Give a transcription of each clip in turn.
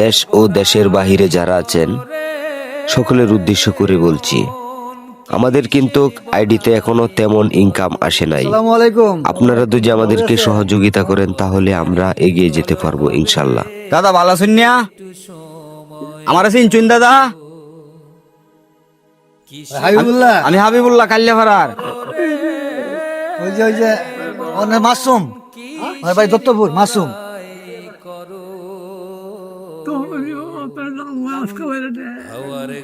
দেশ ও দেশের বাহিরে যারা আছেন সকলের উদ্দেশ্য করে বলছি আমাদের কিন্তু আইডিতে এখনও তেমন ইনকাম আসে নাই। আসসালামু আলাইকুম। আপনারা যদি আমাদেরকে সহযোগিতা করেন তাহলে আমরা এগিয়ে যেতে পারব ইনশাল্লাহ দাদা ভালো আছেন না আমার আছেন চুন দাদা। হাবিবুল্লাহ। আমি হাবিবুল্লাহ কাল্যাভারার ওই যে ওই যে মাসুম। ভাই দত্তপুর মাসুম।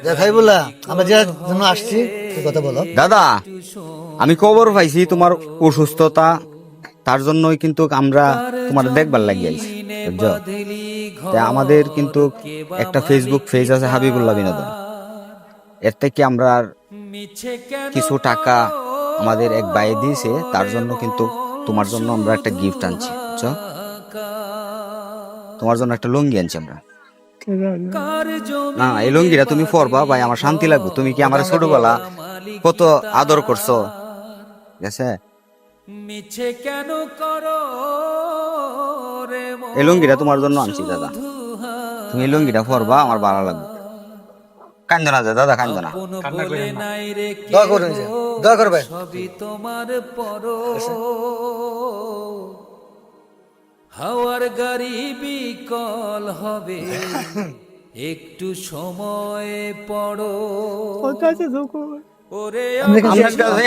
দেখ হাবিবুল্লাহ আমরা যে জন্য আসছি কথা বলো? দাদা আমি খবর পাইছি তোমার অসুস্থতা তার জন্যই কিন্তু আমরা তোমার দেখবার লাগিয়ে আইছি আমাদের কিন্তু একটা ফেসবুক পেজ আছে হাবিবুল্লাহ বিনোদন। এর থেকে আমরা আর কিছু টাকা আমাদের এক ভাই দিয়েছে তার জন্য কিন্তু তোমার জন্য আমরা একটা গিফট আনছি বুঝছ? তোমার জন্য একটা লুঙ্গি আনছি আমরা। না এই লুঙ্গিটা তুমি পরবা ভাই আমার শান্তি লাগবে। তুমি কি আমার ছোটবেলা কত আদর করছ? মিছে কেন করো এই লুঙ্গিটা তোমার জন্য আনছি দাদা। তুমি এই লুঙ্গিটা পরবা আমার ভালো লাগবে। কান্দো না দাদা কান্দো না। বলে নাই রে কি দোয়া করুন যে, দোয়া করবে সবই তোমার পর হাওয়ার গাড়ি বিকল হবে। একটু সময় পড়ো। ওরে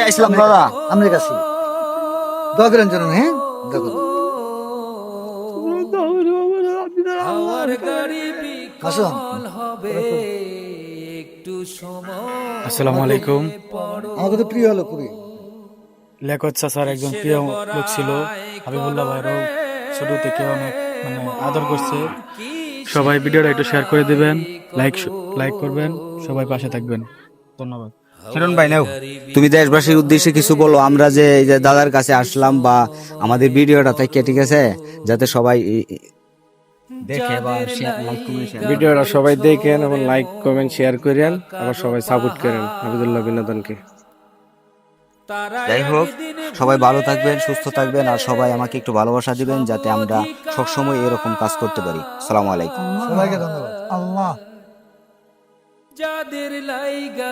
আসলাম দাদা আমরা কাছে হ্যাঁ। হাওয়ার গাড়ি বিকল হবে। একটু সময় আসসালামু আলাইকুম। আমাকে তো প্রিয় হলো খুবই। লেখক চাচার একজন প্রিয় লোক ছিল হাবিবুল্লাহ ভাইরাও ছোট থেকে অনেক মানে আদর করছে। সবাই ভিডিওটা একটু শেয়ার করে দিবেন লাইক লাইক করবেন সবাই পাশে থাকবেন। ধন্যবাদ। কিরণ ভাই নাও। তুমি দেশবাসীর উদ্দেশ্যে কিছু বলো আমরা যে এই যে দাদার কাছে আসলাম বা আমাদের ভিডিওটা থেকে ঠিক আছে যাতে সবাই দেখে বা লাইক কমেন্ট ভিডিওটা সবাই দেখেন এবং লাইক কমেন্ট শেয়ার করেন আবার সবাই সাপোর্ট করেন। আবিদুল্লাহ বিনোদনকে। যাই হোক সবাই ভালো থাকবেন সুস্থ থাকবেন আর সবাই আমাকে একটু ভালোবাসা দিবেন যাতে আমরা সবসময় এরকম কাজ করতে পারি। সালাম আলাইকুম। সবাইকে ধন্যবাদ। আল্লাহ। যাদের লাইগা